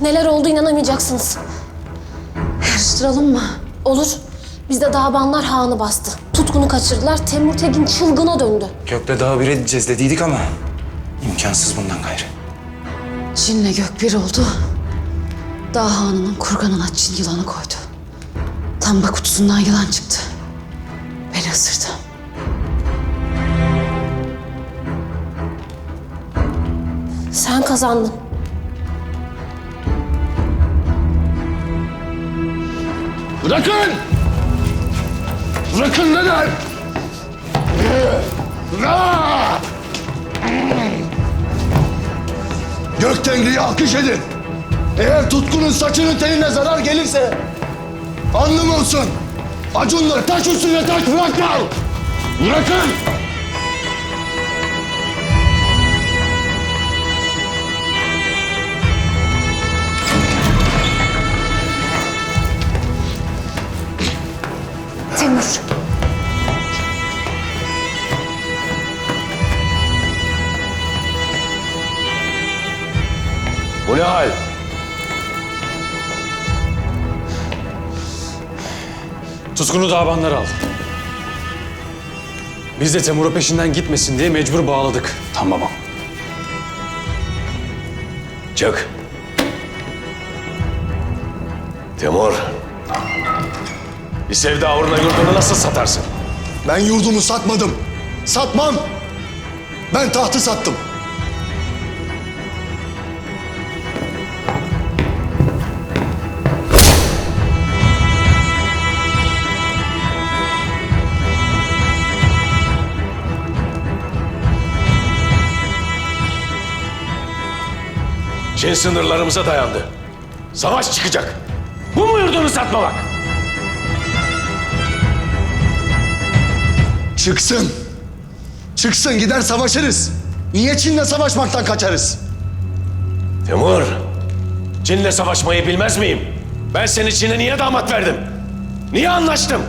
Neler oldu inanamayacaksınız. Karıştıralım mı? Olur. Bizde Dağbanlar Hanı bastı. Tutkunu kaçırdılar. Temur Tekin çılgına döndü. Gökle dağı bir edeceğiz dediydik ama imkansız bundan gayrı. Cinle gök bir oldu. Dağ hanının kurganına Çin yılanı koydu. Tamba kutusundan yılan çıktı. Beni ısırdı. Sen kazandın. Bırakın! Bırakın neden? Gök Tengri'yi alkış edin. Eğer tutkunun saçının teline zarar gelirse anlım olsun. Acunla taş üstüne taş bırakma. Bırakın! Bu ne hal? Tutkunu davanlar aldı. Biz de Temur'a peşinden gitmesin diye mecbur bağladık. Tamam babam. Çık. Timur. Bir sevda uğruna yurdunu nasıl satarsın? Ben yurdumu satmadım. Satmam. Ben tahtı sattım. Çin sınırlarımıza dayandı. Savaş çıkacak. Bu mu yurdunu satmamak? Çıksın. Çıksın gider savaşırız. Niye Çin'le savaşmaktan kaçarız? Timur, Çin'le savaşmayı bilmez miyim? Ben seni Çin'e niye damat verdim? Niye anlaştım?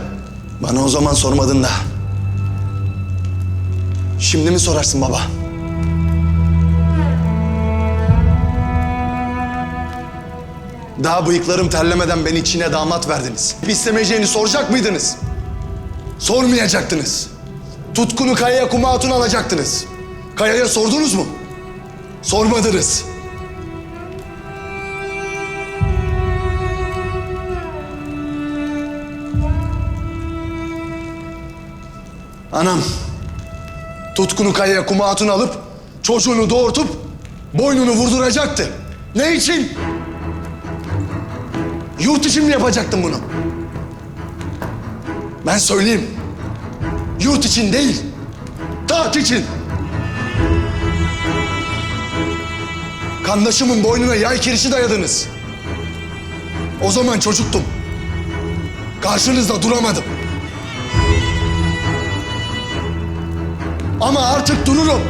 Bana o zaman sormadın da. Şimdi mi sorarsın baba? Daha bıyıklarım terlemeden beni Çin'e damat verdiniz. İstemeyeceğini soracak mıydınız? Sormayacaktınız. Tutkunu Kaya'ya kuma hatun alacaktınız. Kaya'ya sordunuz mu? Sormadınız. Anam, tutkunu Kaya'ya kuma hatun alıp çocuğunu doğurtup boynunu vurduracaktı. Ne için? Yurt için mi yapacaktım bunu? Ben söyleyeyim. Yurt için değil, taht için. Kandaşımın boynuna yay kirişi dayadınız. O zaman çocuktum. Karşınızda duramadım. Ama artık dururum.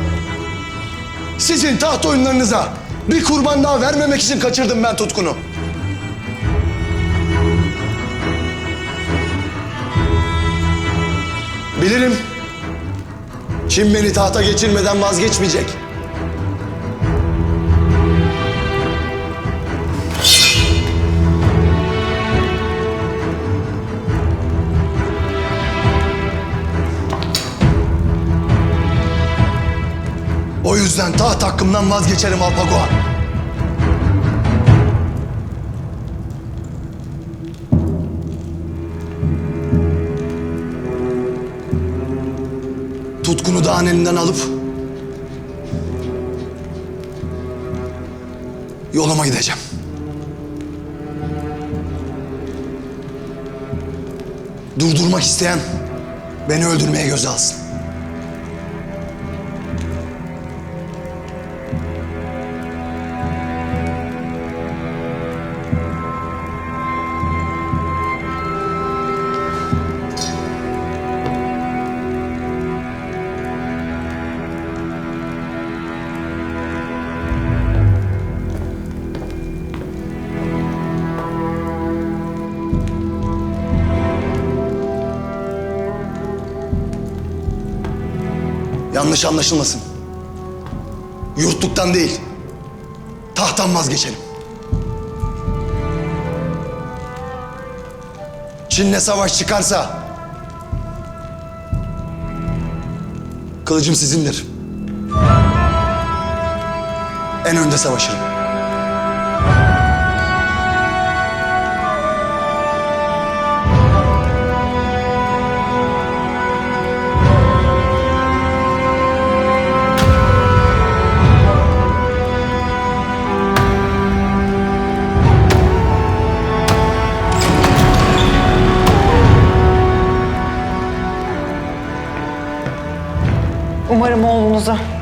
Sizin taht oyunlarınıza bir kurban daha vermemek için kaçırdım ben tutkunu. Bilirim. Çin beni tahta geçirmeden vazgeçmeyecek. O yüzden taht hakkımdan vazgeçerim Alpagoan. Tutkunu dağın elinden alıp yoluma gideceğim. Durdurmak isteyen beni öldürmeye göze alsın. Yanlış anlaşılmasın. Yurtluktan değil, tahttan vazgeçelim. Çin'le savaş çıkarsa... ...kılıcım sizindir. En önde savaşırım.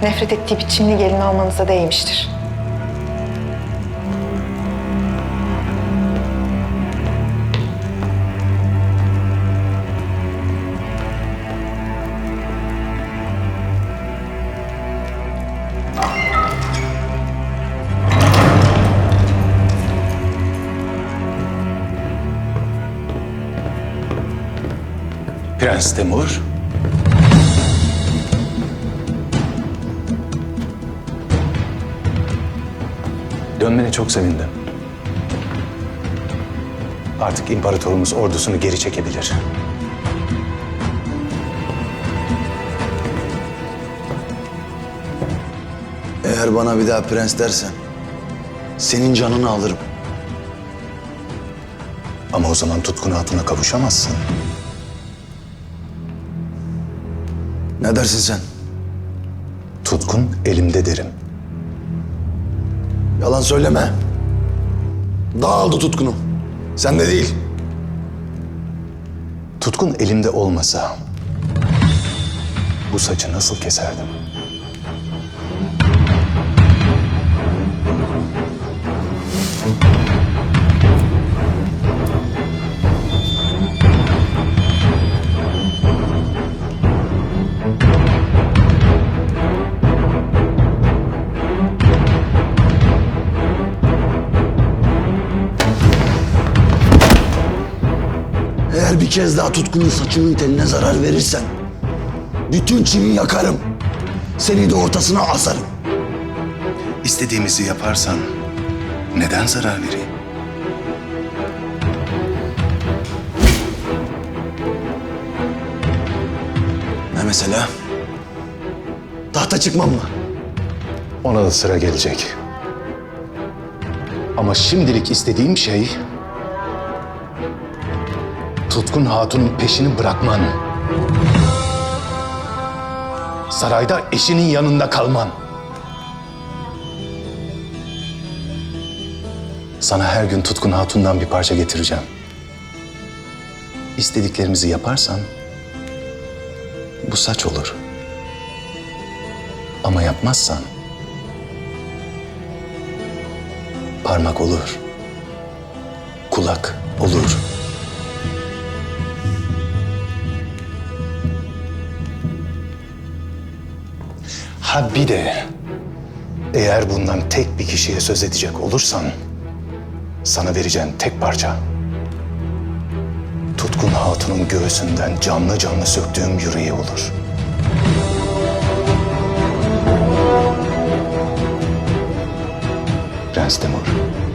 Nefret ettiği bir Çinli gelin almanıza değmiştir. Prens Temur. Dönmene çok sevindim. Artık imparatorumuz ordusunu geri çekebilir. Eğer bana bir daha prens dersen senin canını alırım. Ama o zaman Tutkun Hatun'a kavuşamazsın. Ne dersin sen? Tutkun elimde derim. Yalan söyleme. Dağıldı tutkunum. Sen de değil. Tutkun elimde olmasa bu saçı nasıl keserdim? Eğer bir kez daha tutkunun saçının teline zarar verirsen bütün çivi yakarım. Seni de ortasına asarım. İstediğimizi yaparsan neden zarar vereyim? Ne mesela? Tahta çıkmam mı? Ona da sıra gelecek. Ama şimdilik istediğim şey... Tutkun Hatun'un peşini bırakman. Sarayda eşinin yanında kalman. Sana her gün Tutkun Hatun'dan bir parça getireceğim. İstediklerimizi yaparsan bu saç olur. Ama yapmazsan parmak olur. Kulak olur. Ha bir de eğer bundan tek bir kişiye söz edecek olursan sana vereceğim tek parça Tutkun Hatun'un göğsünden canlı canlı söktüğüm yüreği olur. Prens Temur.